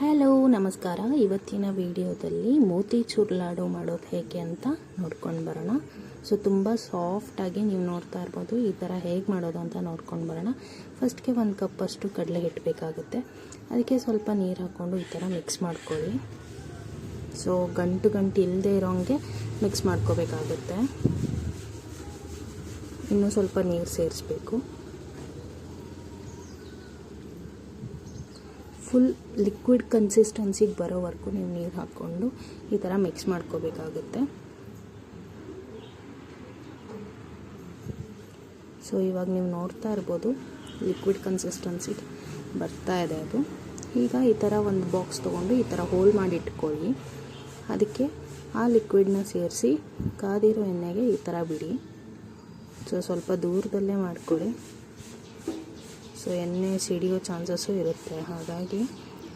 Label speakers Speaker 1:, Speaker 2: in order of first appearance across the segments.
Speaker 1: Hello, ನಮಸ್ಕಾರ. ಇವತ್ತಿನ ವಿಡಿಯೋದಲ್ಲಿ ಮೋತಿಚೂರ್ ಲಾಡು ಮಾಡೋದು ಹೇಗೆ ಅಂತ ನೋಡ್ಕೊಂಡು ಬರೋಣ. ಸೊ ತುಂಬ ಸಾಫ್ಟಾಗಿ ನೀವು ನೋಡ್ತಾ ಇರ್ಬೋದು, ಈ ಥರ ಹೇಗೆ ಮಾಡೋದು ಅಂತ ನೋಡ್ಕೊಂಡು ಬರೋಣ. ಫಸ್ಟ್ಗೆ ಒಂದು ಕಪ್ಪಷ್ಟು ಕಡಲೆ ಹಿಟ್ಟು ಬೇಕಾಗುತ್ತೆ. ಅದಕ್ಕೆ ಸ್ವಲ್ಪ ನೀರು ಹಾಕ್ಕೊಂಡು ಈ ಥರ ಮಿಕ್ಸ್ ಮಾಡ್ಕೊಳ್ಳಿ. ಸೊ ಗಂಟು ಗಂಟು ಇಲ್ಲದೆ ಇರೋಂಗೆ ಮಿಕ್ಸ್ ಮಾಡ್ಕೋಬೇಕಾಗುತ್ತೆ. ಇನ್ನೂ ಸ್ವಲ್ಪ ನೀರು ಸೇರಿಸ್ಬೇಕು. ಫುಲ್ ಲಿಕ್ವಿಡ್ ಕನ್ಸಿಸ್ಟೆನ್ಸಿಗೆ ಬರೋವರೆಗೂ ನೀವು ನೀರು ಹಾಕ್ಕೊಂಡು ಈ ಥರ ಮಿಕ್ಸ್ ಮಾಡ್ಕೋಬೇಕಾಗುತ್ತೆ. ಸೊ ಇವಾಗ ನೀವು ನೋಡ್ತಾ ಇರ್ಬೋದು ಲಿಕ್ವಿಡ್ ಕನ್ಸಿಸ್ಟೆನ್ಸಿಗೆ ಬರ್ತಾ ಇದೆ ಅದು. ಈಗ ಈ ಥರ ಒಂದು ಬಾಕ್ಸ್ ತೊಗೊಂಡು ಈ ಥರ ಹೋಲ್ ಮಾಡಿ ಇಟ್ಕೊಳ್ಳಿ. ಅದಕ್ಕೆ ಆ ಲಿಕ್ವಿಡ್ನ ಸೇರಿಸಿ, ಕಾದಿರೋ ಎಣ್ಣೆಗೆ ಈ ಥರ ಬಿಡಿ. ಸೊ ಸ್ವಲ್ಪ ದೂರದಲ್ಲೇ ಮಾಡ್ಕೊಳ್ಳಿ ಸೊ ಎಣ್ಣೆ ಸಿಡಿಯೋ ಚಾನ್ಸಸ್ಸು ಇರುತ್ತೆ. ಹಾಗಾಗಿ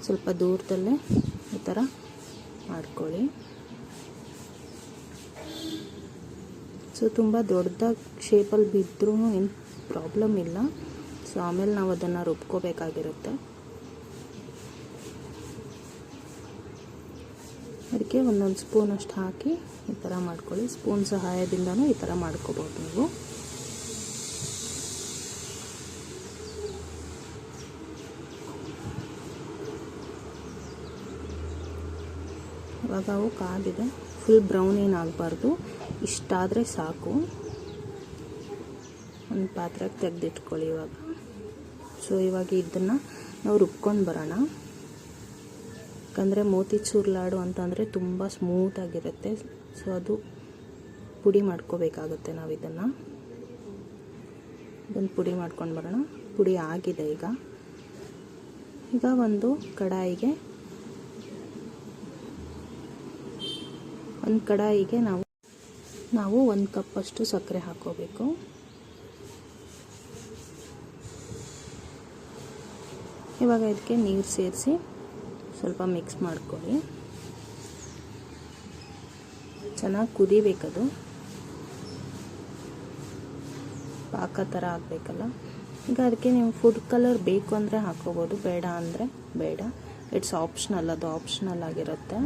Speaker 1: ಸ್ವಲ್ಪ ದೂರದಲ್ಲೇ ಈ ಥರ ಮಾಡ್ಕೊಳ್ಳಿ. ಸೊ ತುಂಬ ದೊಡ್ಡದಾಗಿ ಶೇಪಲ್ಲಿ ಬಿದ್ದರೂ ಏನು ಪ್ರಾಬ್ಲಮ್ ಇಲ್ಲ. ಸೊ ಆಮೇಲೆ ನಾವು ಅದನ್ನು ರುಬ್ಕೋಬೇಕಾಗಿರುತ್ತೆ. ಅದಕ್ಕೆ ಒಂದೊಂದು ಸ್ಪೂನ್ ಅಷ್ಟು ಹಾಕಿ ಈ ಥರ ಮಾಡ್ಕೊಳ್ಳಿ. ಸ್ಪೂನ್ ಸಹಾಯದಿಂದನೂ ಈ ಥರ ಮಾಡ್ಕೋಬೋದು ನೀವು. ಇವಾಗ ಅವು ಕಾದಿದೆ. ಫುಲ್ ಬ್ರೌನ್ ಏನು ಆಗಬಾರ್ದು ಇಷ್ಟಾದರೆ ಸಾಕು. ಒಂದು ಪಾತ್ರೆಗೆ ತೆಗೆದಿಟ್ಕೊಳ್ಳಿ ಇವಾಗ. ಸೊ ಇವಾಗ ಇದನ್ನು ನಾವು ರುಬ್ಕೊಂಡು ಬರೋಣ. ಯಾಕಂದರೆ ಮೋತಿಚೂರ್ ಲಾಡು ಅಂತಂದರೆ ತುಂಬ ಸ್ಮೂತಾಗಿರುತ್ತೆ ಸೊ ಅದು ಪುಡಿ ಮಾಡ್ಕೋಬೇಕಾಗುತ್ತೆ ನಾವು ಇದನ್ನು. ಇದನ್ನು ಪುಡಿ ಮಾಡ್ಕೊಂಡು ಬರೋಣ. ಪುಡಿ ಆಗಿದೆ ಈಗ. ಈಗ ಒಂದು ಕಡಾಯಿಗೆ ಒಂದು ಕಡಾಯಿಗೆ ನಾವು ನಾವು ಒಂದು ಕಪ್ಪಷ್ಟು ಸಕ್ಕರೆ ಹಾಕೋಬೇಕು ಇವಾಗ ಇದಕ್ಕೆ ನೀರು ಸೇರಿಸಿ ಸ್ವಲ್ಪ ಮಿಕ್ಸ್ ಮಾಡ್ಕೊಳ್ಳಿ. ಚೆನ್ನಾಗಿ ಕುದಿಬೇಕದು. ಪಾಕ ಥರ ಆಗಬೇಕಲ್ಲ. ಈಗ ಅದಕ್ಕೆ ನೀವು ಫುಡ್ ಕಲರ್ ಬೇಕು ಅಂದರೆ ಹಾಕೋಬೋದು ಬೇಡ ಅಂದರೆ ಬೇಡ. ಇಟ್ಸ್ ಆಪ್ಷನಲ್ ಅದು ಆಪ್ಷನಲ್ ಆಗಿರುತ್ತೆ.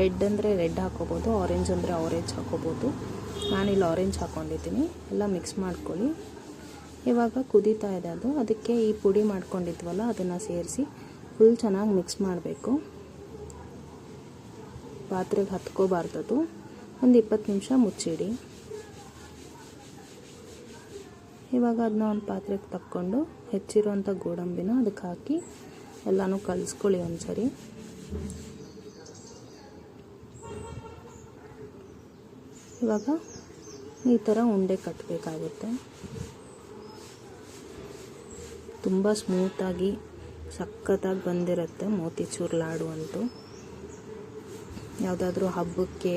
Speaker 1: ರೆಡ್ ಅಂದರೆ ರೆಡ್ ಹಾಕೋಬೋದು ಆರೆಂಜ್ ಅಂದರೆ ಆರೆಂಜ್ ಹಾಕೋಬೋದು. ನಾನಿಲ್ಲಿ ಆರೆಂಜ್ ಹಾಕ್ಕೊಂಡಿದ್ದೀನಿ ಎಲ್ಲ ಮಿಕ್ಸ್ ಮಾಡ್ಕೊಳ್ಳಿ. ಇವಾಗ ಕುದೀತಾ ಇದೆ ಅದು. ಅದಕ್ಕೆ ಈ ಪುಡಿ ಮಾಡ್ಕೊಂಡಿದ್ವಲ್ಲ, ಅದನ್ನು ಸೇರಿಸಿ ಫುಲ್ ಚೆನ್ನಾಗಿ ಮಿಕ್ಸ್ ಮಾಡಬೇಕು. ಪಾತ್ರೆಗೆ ಹತ್ಕೋಬಾರ್ದದು ಒಂದು ಇಪ್ಪತ್ತು ನಿಮಿಷ ಮುಚ್ಚಿಡಿ. ಇವಾಗ ಅದನ್ನ ಒಂದು ಪಾತ್ರೆಗೆ ತಕ್ಕೊಂಡು ಹೆಚ್ಚಿರೋಂಥ ಗೋಡಂಬಿನ ಅದಕ್ಕೆ ಹಾಕಿ ಎಲ್ಲನೂ ಕಲಿಸ್ಕೊಳ್ಳಿ ಒಂದ್ಸರಿ. ಇವಾಗ ಈ ಥರ ಉಂಡೆ ಕಟ್ಟಬೇಕಾಗುತ್ತೆ ತುಂಬ ಸ್ಮೂತಾಗಿ ಸಖತ್ತಾಗಿ ಬಂದಿರುತ್ತೆ ಮೋತಿಚೂರ್ ಲಾಡು ಅಂತೂ. ಯಾವುದಾದ್ರೂ ಹಬ್ಬಕ್ಕೆ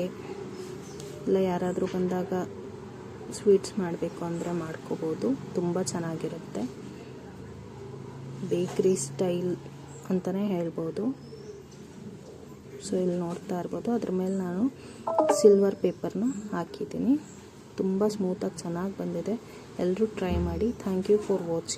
Speaker 1: ಇಲ್ಲ ಯಾರಾದರೂ ಬಂದಾಗ ಸ್ವೀಟ್ಸ್ ಮಾಡಬೇಕು ಅಂದರೆ ಮಾಡ್ಕೋಬೋದು. ತುಂಬ ಚೆನ್ನಾಗಿರುತ್ತೆ. ಬೇಕ್ರಿ ಸ್ಟೈಲ್ ಅಂತಲೇ ಹೇಳ್ಬೋದು. ಸೊ ಇಲ್ಲಿ ನೋಡ್ತಾ ಇರ್ಬೋದು. ಅದ್ರ ಮೇಲೆ ನಾನು ಸಿಲ್ವರ್ ಪೇಪರ್ನ ಹಾಕಿದ್ದೀನಿ. ತುಂಬ ಸ್ಮೂತಾಗಿ ಚೆನ್ನಾಗಿ ಬಂದಿದೆ. ಎಲ್ಲರೂ ಟ್ರೈ ಮಾಡಿ. Thank you for watching